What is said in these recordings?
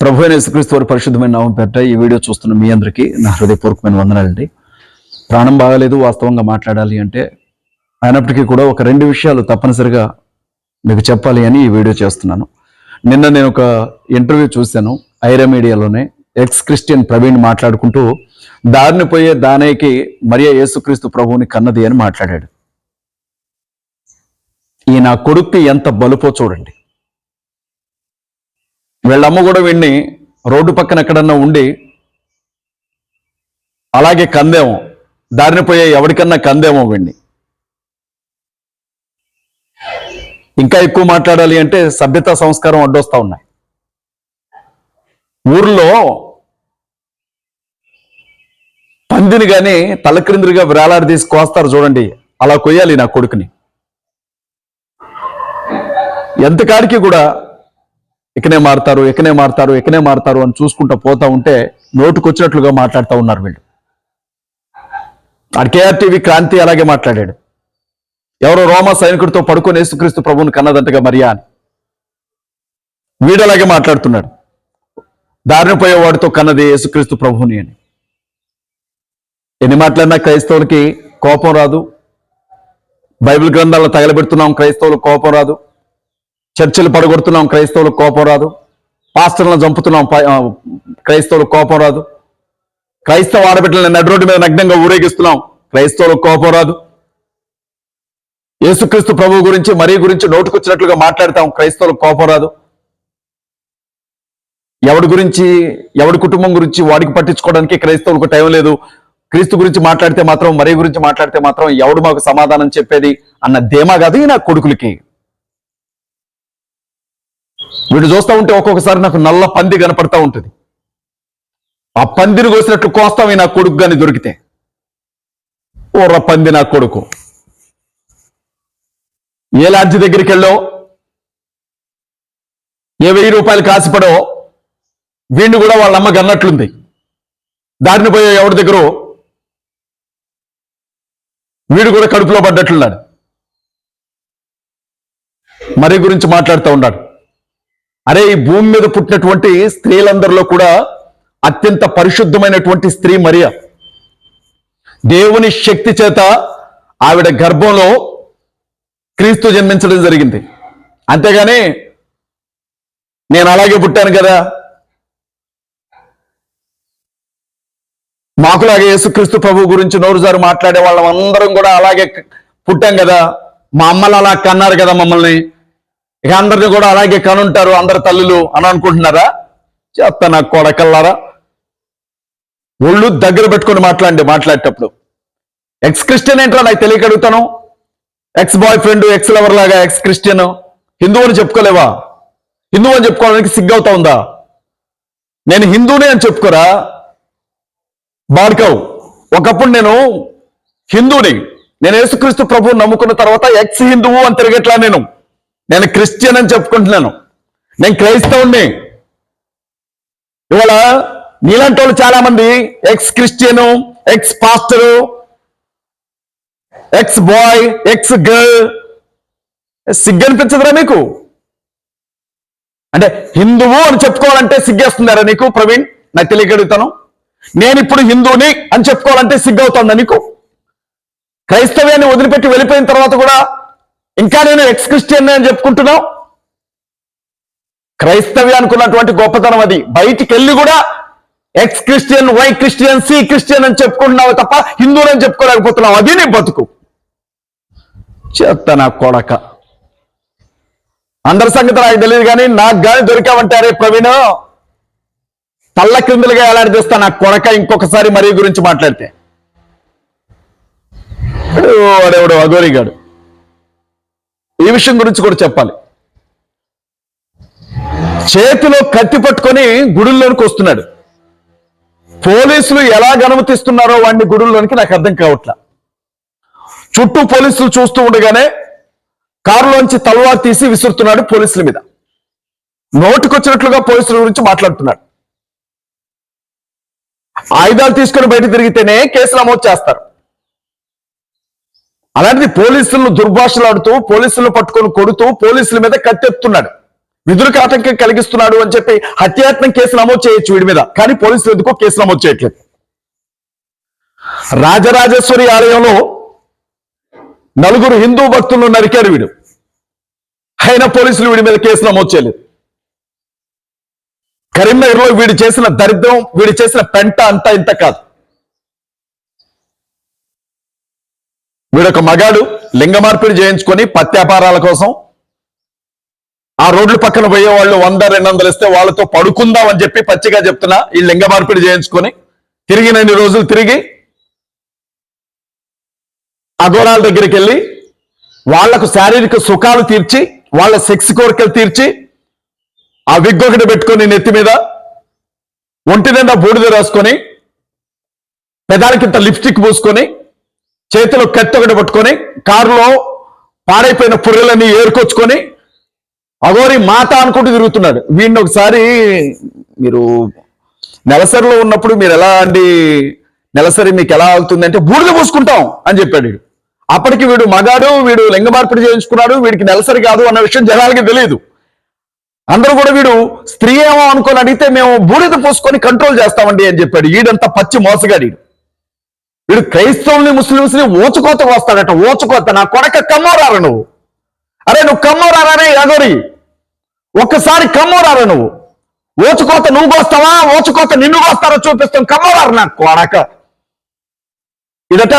ప్రభు అయిన యేసుక్రీస్తు వారి పరిశుద్ధమైన నామం పెట్ట ఈ వీడియో చూస్తున్న మీ అందరికీ నా హృదయపూర్వకమైన వందనాలండి. ప్రాణం బాగాలేదు వాస్తవంగా మాట్లాడాలి అంటే అయినప్పటికీ కూడా ఒక రెండు విషయాలు తప్పనిసరిగా మీకు చెప్పాలి అని ఈ వీడియో చేస్తున్నాను. నిన్న నేను ఒక ఇంటర్వ్యూ చూశాను ఐరా మీడియాలోనే. ఎక్స్ క్రిస్టియన్ ప్రవీణ్ మాట్లాడుకుంటూ దారిని పోయే దానేకి మరియా యేసుక్రీస్తు ప్రభువుని కన్నది అని మాట్లాడాడు. ఈ నా కొడుక్కి ఎంత బలుపో చూడండి. వీళ్ళమ్మ కూడా వీడిని రోడ్డు పక్కన ఎక్కడన్నా ఉండి అలాగే కందేమో దారిన పోయే ఎవరికన్నా కందేమో వీడిని ఇంకా ఎక్కువ మాట్లాడాలి అంటే సభ్యత సంస్కారం అడ్డొస్తా ఉన్నాయి. ఊర్లో పందిని కానీ తలక్రిందులుగా వేలాడి తీసి కోస్తారు చూడండి అలా కొయ్యాలి నా కొడుకుని. ఎంతకాడికి కూడా ఇకనే మారుతారు ఇకనే మారుతారు ఇకనే మారుతారు అని చూసుకుంటూ పోతా ఉంటే నోటుకొచ్చినట్లుగా మాట్లాడుతూ ఉన్నారు వీళ్ళు. కేఆర్ టీవీ క్రాంతి అలాగే మాట్లాడాడు. ఎవరో రోమా సైనికుడితో పడుకొని యేసుక్రీస్తు ప్రభువుని కన్నదంటగా మరియా అని. వీడు అలాగే మాట్లాడుతున్నాడు. దారిన పోయేవాడితో కన్నది యేసుక్రీస్తు ప్రభువుని అని. ఎన్ని మాట్లాడినా క్రైస్తవులకి కోపం రాదు. బైబిల్ గ్రంథాలను తగలబెడుతున్నాం క్రైస్తవులకు కోపం రాదు. చర్చిలు పడగొడుతున్నాం క్రైస్తవులకు కోపం రాదు. పాస్టర్లను చంపుతున్నాం క్రైస్తవులకు కోపం రాదు. క్రైస్తవ ఆడబిడ్డలను నడి రోడ్డు మీద నగ్నంగా ఊరేగిస్తున్నాం క్రైస్తవులకు కోపం రాదు. యేసుక్రీస్తు ప్రభు గురించి మరీ గురించి నోటుకొచ్చినట్లుగా మాట్లాడతాం క్రైస్తవులకు కోపం రాదు. ఎవడి గురించి ఎవడి కుటుంబం గురించి వాడికి పట్టించుకోవడానికి క్రైస్తవులకు టైం లేదు. క్రీస్తు గురించి మాట్లాడితే మాత్రం మరీ గురించి మాట్లాడితే మాత్రం ఎవడు మాకు సమాధానం చెప్పేది అన్న ధీమా కాదు నా కొడుకులకి. వీడు చూస్తా ఉంటే ఒక్కొక్కసారి నాకు నల్ల పంది కనపడతా ఉంటుంది. ఆ పందిని కోసినట్లు కోస్తాం నా కొడుకు కానీ దొరికితే. ఓర్ర పంది నా కొడుకు. ఏ లాడ్జి దగ్గరికి వెళ్ళో ఏ వెయ్యి రూపాయలు కాసిపడో వీడిని కూడా వాళ్ళ అమ్మకి అన్నట్లుంది. దారిని పోయే ఎవరి దగ్గర? వీడు కూడా కడుపులో పడ్డట్లున్నాడు. మరి గురించి మాట్లాడుతూ ఉన్నాడు. అరే ఈ భూమి మీద పుట్టినటువంటి స్త్రీలందరిలో కూడా అత్యంత పరిశుద్ధమైనటువంటి స్త్రీ మరియ. దేవుని శక్తి చేత ఆవిడ గర్భంలో క్రీస్తు జన్మించడం జరిగింది. అంతేగాని నేను అలాగే పుట్టాను కదా. మాకులాగే యేసుక్రీస్తు ప్రభు గురించి నోరుజారు మాట్లాడే వాళ్ళం అందరం కూడా అలాగే పుట్టాం కదా. మా అమ్మలు అలా కన్నారు కదా మమ్మల్ని. ఇక అందరిని కూడా అలాగే కనుంటారు అందరి తల్లులు అని అనుకుంటున్నారా? చెత్త నా కొడకల్లారా? ఒళ్ళు దగ్గర పెట్టుకొని మాట్లాడండి మాట్లాడేటప్పుడు. ఎక్స్ క్రిస్టియన్ ఏంటో నాకు తెలియక అడుగుతాను ex boyfriend ex lover లాగా ఎక్స్ క్రిస్టియన్ హిందువు అని చెప్పుకోలేవా? హిందువు అని చెప్పుకోవడానికి సిగ్గవుతా ఉందా? నేను హిందూనే అని చెప్పుకోరా? బాడ్కవ్ ఒకప్పుడు నేను హిందూని నేను యేసుక్రీస్తు ప్రభువు నమ్ముకున్న తర్వాత ఎక్స్ హిందువు అని తిరగట్లా నేను. నేను క్రిస్టియన్ అని చెప్పుకుంటున్నాను. నేను క్రైస్తవుణ్ణి. ఇవాళ నీలాంటి వాళ్ళు చాలా మంది ex Christian ex pastor ex boy ex girl సిగ్గనిపించదురా మీకు? అంటే హిందువు అని చెప్పుకోవాలంటే సిగ్గేస్తుందారా నీకు ప్రవీణ్? నాకు తెలియగలుగుతాను. నేను ఇప్పుడు హిందువుని అని చెప్పుకోవాలంటే సిగ్గవుతుందా నీకు? క్రైస్తవ్యాన్ని వదిలిపెట్టి వెళ్ళిపోయిన తర్వాత కూడా ఇంకా నేను ఎక్స్ క్రిస్టియన్ అని చెప్పుకుంటున్నావు? క్రైస్తవి అనుకున్నటువంటి గొప్పతనం అది. బయటికి వెళ్ళి కూడా ex Christian Y Christian C Christian అని చెప్పుకుంటున్నావు తప్ప హిందువులు అని చెప్పుకోలేకపోతున్నావు. అది నీ బతుకు. చెత్త నా కొడక. అందరి సంగతి నాకు తెలియదు కానీ నాకు కానీ దొరికావంటే ప్రవీణ్ తల్ల క్రిందులుగా ఎలాంటిస్తా నా కొడక ఇంకొకసారి మరీ గురించి మాట్లాడితే. వాడెవడు అగోరిగాడు ఈ విషయం గురించి కూడా చెప్పాలి. చేతిలో కత్తి పట్టుకొని గుడుల్లోనికి వస్తున్నాడు. పోలీసులు ఎలా అనుమతిస్తున్నారో వాడిని గుడుల్లోనికి నాకు అర్థం కావట్లా. చుట్టూ పోలీసులు చూస్తూ ఉండగానే కారులోంచి తలవార్ తీసి విసురుతున్నాడు పోలీసుల మీద. నోటుకొచ్చినట్లుగా పోలీసుల గురించి మాట్లాడుతున్నాడు. ఆయుధాలు తీసుకొని బయట తిరిగితేనే కేసు నమోదు చేస్తారు. అలాంటిది పోలీసులను దుర్భాషలాడుతూ పోలీసులను పట్టుకొని కొడుతూ పోలీసుల మీద కత్తెత్తున్నాడు విధులకు ఆటంకం కలిగిస్తున్నాడు అని చెప్పి హత్యాయత్నం కేసు నమోదు చేయొచ్చు వీడి మీద. కానీ పోలీసులు ఎందుకో కేసు నమోదు చేయట్లేదు? రాజరాజేశ్వరి ఆలయంలో నలుగురు హిందూ భక్తులను నరికాడు వీడు. అయినా పోలీసులు వీడి మీద కేసు నమోదు చేయలేదు. కరీంనగర్లో వీడు చేసిన దరిద్రం వీడు చేసిన పెంట అంతా ఇంత కాదు. వీడొక మగాడు లింగ మార్పిడి చేయించుకొని పత్యాపారాల కోసం ఆ రోడ్ల పక్కన పోయే వాళ్ళు వంద రెండు వందలు ఇస్తే వాళ్ళతో పడుకుందాం అని చెప్పి పచ్చిగా చెప్తున్నా ఈ లింగ మార్పిడి చేయించుకొని. తిరిగినన్ని రోజులు తిరిగి అఘోరాల దగ్గరికి వెళ్ళి వాళ్ళకు శారీరక సుఖాలు తీర్చి వాళ్ళ సెక్స్ కోరికలు తీర్చి ఆ విగ్ ఒకటి పెట్టుకొని నెత్తి మీద ఒంటి నిండా బూడిద రాసుకొని పెదాలకింత లిప్స్టిక్ పూసుకొని చేతిలో కత్తి ఒకటి పట్టుకొని కారులో పాడైపోయిన పుర్రెలన్నీ ఏరుకొచ్చుకొని అగోరి మాత అనుకుంటూ తిరుగుతున్నాడు. వీడిని ఒకసారి మీరు నెలసరిలో ఉన్నప్పుడు మీరు ఎలా అండి నెలసరి మీకు ఎలా అవుతుందంటే బూడిద పూసుకుంటాం అని చెప్పాడు వీడు. అప్పటికి వీడు మగాడు వీడు లింగ మార్పిడి చేయించుకున్నాడు వీడికి నెలసరి కాదు అన్న విషయం జనాలకి తెలియదు. అందరూ కూడా వీడు స్త్రీ ఏమో అనుకొని అడిగితే మేము బూడిద పూసుకొని కంట్రోల్ చేస్తామండి అని చెప్పాడు. వీడంతా పచ్చి మోసగాడు వీడు వీడు క్రైస్తవుల్ని ముస్లింస్ ఓచుకోత వస్తాడట ఓచుకోత. నా కొడక కమ్మోరారా నువ్వు? అరే నువ్వు కమ్మోరారే అగోరి ఒక్కసారి కమ్మోరారా నువ్వు? ఓచుకోత నువ్వు కోస్తావా ఓచుకోత నిన్ను కోస్తారో చూపిస్తాం. కమ్మోరారు నా కొడక? ఇదట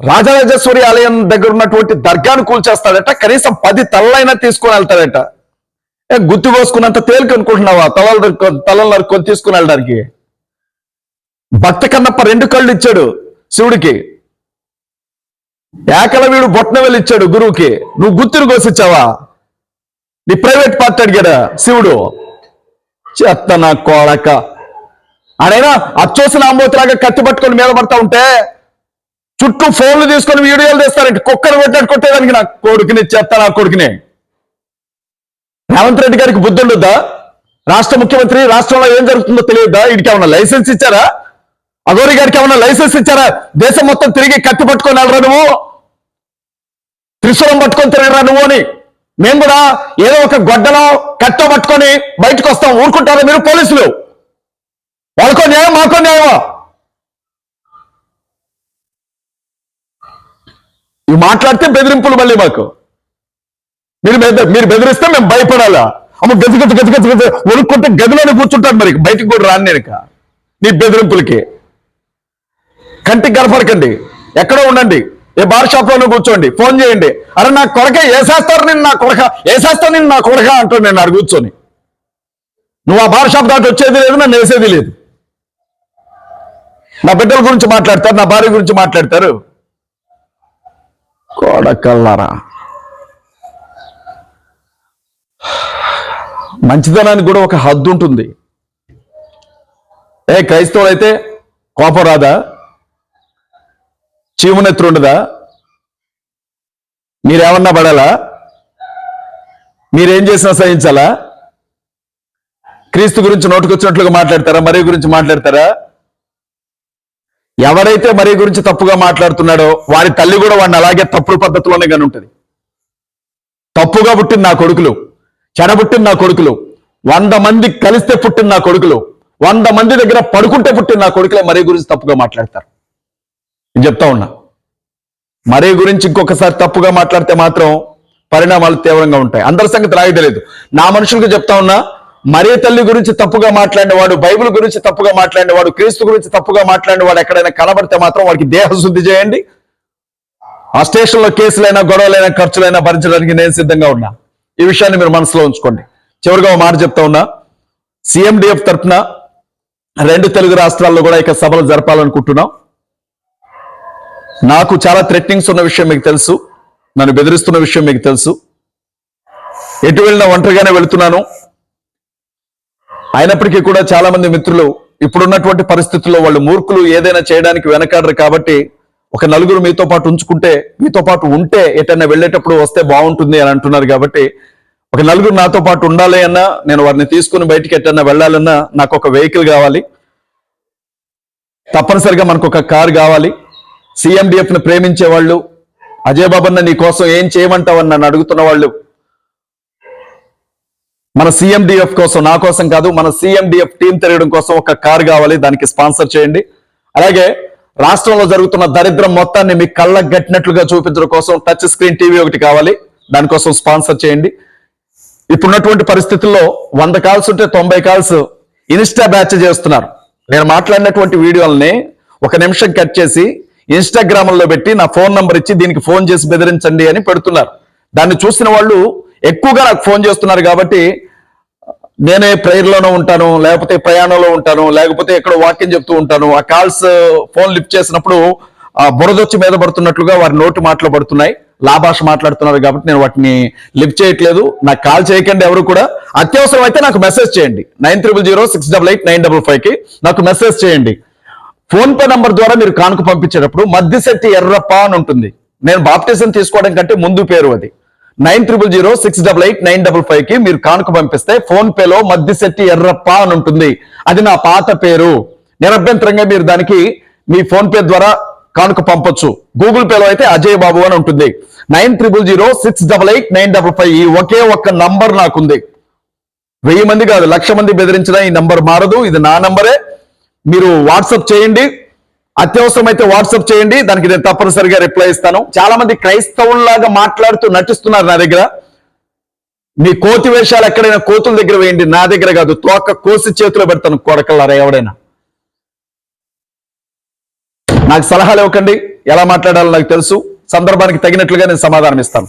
రాజరాజేశ్వరి ఆలయం దగ్గర ఉన్నటువంటి దర్గాను కూల్చేస్తాడట. కనీసం పది తలలైనా తీసుకుని వెళ్తాడట. ఏ గుత్తి కోసుకున్నంత తేలిక అనుకుంటున్నావా? తలలు తలలు నరుక్కొని తీసుకుని వెళ్ళడానికి? భక్త కన్నప్ప రెండు కళ్ళు ఇచ్చాడు శివుడికి. ఏకలవీడు వీడు ఇచ్చాడు గురువుకి. నువ్వు గుత్తిని కోసిచ్చావా? నీ ప్రైవేట్ పార్టీ అడిగాడా శివుడు. చెత్త నా కోడక. ఆడైనా అచ్చోసిన ఆంబోతిలాగా కత్తి పట్టుకొని మీద పడతా ఉంటే చుట్టూ ఫోన్లు తీసుకొని వీడియోలు తీస్తారంటే కుక్కను కొట్టాడు కొట్టేదానికి నా కొడుకుని చెత్త నా కొడుకుని. రేవంత్ రెడ్డి గారికి బుద్ధి ఉండొద్దా రాష్ట్ర ముఖ్యమంత్రి రాష్ట్రంలో ఏం జరుగుతుందో తెలియదా వీడికి ఏమన్నా లైసెన్స్ ఇచ్చారా? అఘోరి గారికి ఏమన్నా లైసెన్స్ ఇచ్చారా దేశం మొత్తం తిరిగి కత్తి పట్టుకొని వెళ్ళరా నువ్వు త్రిశూలం పట్టుకొని తిరగరా నువ్వు అని మేము కూడా ఏదో ఒక గొడ్డలో కట్టో పట్టుకొని బయటకు వస్తాం ఊరుకుంటారా మీరు పోలీసులు వాళ్ళకో న్యాయం మాకో న్యాయమా ఇవి మాట్లాడితే బెదిరింపులు మళ్ళీ మాకు మీరు మీరు బెదిరిస్తే మేము భయపడాలా అమ్మ గది గది గది గది గది వణుక్కుంటే గదిలోనే కూర్చుంటాను మరి బయటకు కూడా రాను నేను నీ బెదిరింపులకి కంటికి కనపడకండి ఎక్కడో ఉండండి. ఏ బార్ షాప్లోనే కూర్చోండి. ఫోన్ చేయండి. అరే నా కొడక వేసేస్తారు నేను నా కొడక? వేసేస్తాను నేను నా కొడక అంటాడు నేను అక్కడ కూర్చొని. నువ్వు ఆ బార్ షాప్ దాటి వచ్చేది లేదు నన్ను వేసేది లేదు. నా బిడ్డల గురించి మాట్లాడతారు నా భార్య గురించి మాట్లాడతారు. కొడకల్లారా. మంచిదనానికి కూడా ఒక హద్దు ఉంటుంది. ఏ క్రైస్తవులు అయితే కోపం రాదా? చీమునెత్తురు ఉండదా? మీరేమన్నా పడాలా? మీరేం చేసినా సహించాలా? క్రీస్తు గురించి నోటుకొచ్చినట్లుగా మాట్లాడతారా? మరీ గురించి మాట్లాడతారా? ఎవరైతే మరీ గురించి తప్పుగా మాట్లాడుతున్నాడో వారి తల్లి కూడా వాడిని అలాగే తప్పుడు పద్ధతిలోనే కానీ ఉంటుంది. తప్పుగా పుట్టిన నా కొడుకులు చెడబుట్టిన నా కొడుకులు వంద మంది కలిస్తే పుట్టిన నా కొడుకులు వంద మంది దగ్గర పడుకుంటే పుట్టిన నా కొడుకులే మరీ గురించి తప్పుగా మాట్లాడతారు. నేను చెప్తా ఉన్నా. మరే గురించి ఇంకొకసారి తప్పుగా మాట్లాడితే మాత్రం పరిణామాలు తీవ్రంగా ఉంటాయి. అందరి సంగతి నాకు తెలియదు నా మనుషులకు చెప్తా ఉన్నా మరే తల్లి గురించి తప్పుగా మాట్లాడినవాడు బైబిల్ గురించి తప్పుగా మాట్లాడినవాడు క్రీస్తు గురించి తప్పుగా మాట్లాడినవాడు ఎక్కడైనా కనబడితే మాత్రం వాడికి దేహశుద్ధి చేయండి. ఆ స్టేషన్లో కేసులైనా గొడవలైనా ఖర్చులైనా భరించడానికి నేను సిద్ధంగా ఉన్నా. ఈ విషయాన్ని మీరు మనసులో ఉంచుకోండి. చివరిగా ఒక మాట చెప్తా ఉన్నా. సీఎండిఎఫ్ తరఫున రెండు తెలుగు రాష్ట్రాల్లో కూడా ఇక సభలు జరపాలనుకుంటున్నాం. నాకు చాలా థ్రెట్నింగ్స్ ఉన్న విషయం మీకు తెలుసు. నన్ను బెదిరిస్తున్న విషయం మీకు తెలుసు. ఎటు వెళ్ళినా ఒంటరిగానే వెళుతున్నాను. అయినప్పటికీ కూడా చాలా మంది మిత్రులు ఇప్పుడున్నటువంటి పరిస్థితుల్లో వాళ్ళు మూర్ఖులు ఏదైనా చేయడానికి వెనకాడరు కాబట్టి ఒక నలుగురు మీతో పాటు ఉంచుకుంటే మీతో పాటు ఉంటే ఎటైనా వెళ్ళేటప్పుడు వస్తే బాగుంటుంది అని అంటున్నారు కాబట్టి ఒక నలుగురు నాతో పాటు ఉండాలి అన్నా నేను వారిని తీసుకుని బయటికి ఎట్టన్నా వెళ్ళాలన్నా నాకు ఒక వెహికల్ కావాలి. తప్పనిసరిగా మనకు ఒక కారు కావాలి. సిఎండిఎఫ్ ప్రేమించే వాళ్ళు అజయ్ బాబన్న నీ కోసం ఏం చేయమంటావని నన్ను అడుగుతున్న వాళ్ళు మన సిఎండిఎఫ్ కోసం నా కోసం కాదు మన సిఎండిఎఫ్ టీం తిరగడం కోసం ఒక కార్ కావాలి దానికి స్పాన్సర్ చేయండి. అలాగే రాష్ట్రంలో జరుగుతున్న దరిద్రం మొత్తాన్ని మీ కళ్ళకు గట్టినట్లుగా చూపించడం కోసం టచ్ స్క్రీన్ టీవీ ఒకటి కావాలి దానికోసం స్పాన్సర్ చేయండి. ఇప్పుడున్నటువంటి పరిస్థితుల్లో వంద కాల్స్ ఉంటే తొంభై కాల్స్ ఇన్స్టా బ్యాచ్ చేస్తున్నారు. నేను మాట్లాడినటువంటి వీడియోల్ని ఒక నిమిషం కట్ చేసి ఇన్స్టాగ్రామ్లో పెట్టి నా ఫోన్ నంబర్ ఇచ్చి దీనికి ఫోన్ చేసి బెదిరించండి అని పెడుతున్నారు. దాన్ని చూసిన వాళ్ళు ఎక్కువగా నాకు ఫోన్ చేస్తున్నారు కాబట్టి నేనే ప్రేయర్లోనూ ఉంటాను లేకపోతే ప్రయాణంలో ఉంటాను లేకపోతే ఎక్కడ వాక్యం చెప్తూ ఉంటాను. ఆ కాల్స్ ఫోన్ లిఫ్ట్ చేసినప్పుడు ఆ బురదొచ్చి మీద పడుతున్నట్లుగా వారి నోటు మాటలు పడుతున్నాయి. లాభాష మాట్లాడుతున్నారు కాబట్టి నేను వాటిని లిఫ్ట్ చేయట్లేదు. నాకు కాల్ చేయకండి ఎవరు కూడా. అత్యవసరం అయితే నాకు మెసేజ్ చేయండి. Nine triple zero six double eight nine double ఫైవ్కి నాకు మెసేజ్ చేయండి. ఫోన్ పే నంబర్ ద్వారా మీరు కానుక పంపించేటప్పుడు మద్దిశెట్టి ఎర్రప్ప అని ఉంటుంది. నేను బాప్టిజం తీసుకోవడం కంటే ముందు పేరు అది. Nine triple zero six double eight nine double ఫైవ్కి మీరు కానుక పంపిస్తే ఫోన్ పేలో మద్దిశెట్టి ఎర్రప్ప అని ఉంటుంది. అది నా పాత పేరు. నిరభ్యంతరంగా మీరు దానికి మీ ఫోన్ పే ద్వారా కానుక పంపొచ్చు. గూగుల్ పేలో అయితే అజయ్ బాబు అని ఉంటుంది. Nine triple zero six double eight nine double five ఈ ఒకే ఒక్క నంబర్ నాకుంది. వెయ్యి మంది కాదు లక్ష మంది బెదిరించిన ఈ నంబర్ మారదు. ఇది నా నంబరే. మీరు వాట్సప్ చేయండి. అత్యవసరమైతే వాట్సప్ చేయండి. దానికి నేను తప్పనిసరిగా రిప్లై ఇస్తాను. చాలా మంది క్రైస్తవుల్లాగా మాట్లాడుతూ నటిస్తున్నారు నా దగ్గర. మీ కోతి వేషాలు ఎక్కడైనా కోతుల దగ్గర వేయండి. నా దగ్గర కాదు. తోక కోసి చేతిలో పెడతాను కొడకల్లారా ఎవడైనా. నాకు సలహాలు ఇవ్వకండి. ఎలా మాట్లాడాలో నాకు తెలుసు. సందర్భానికి తగినట్లుగా నేను సమాధానం ఇస్తాను.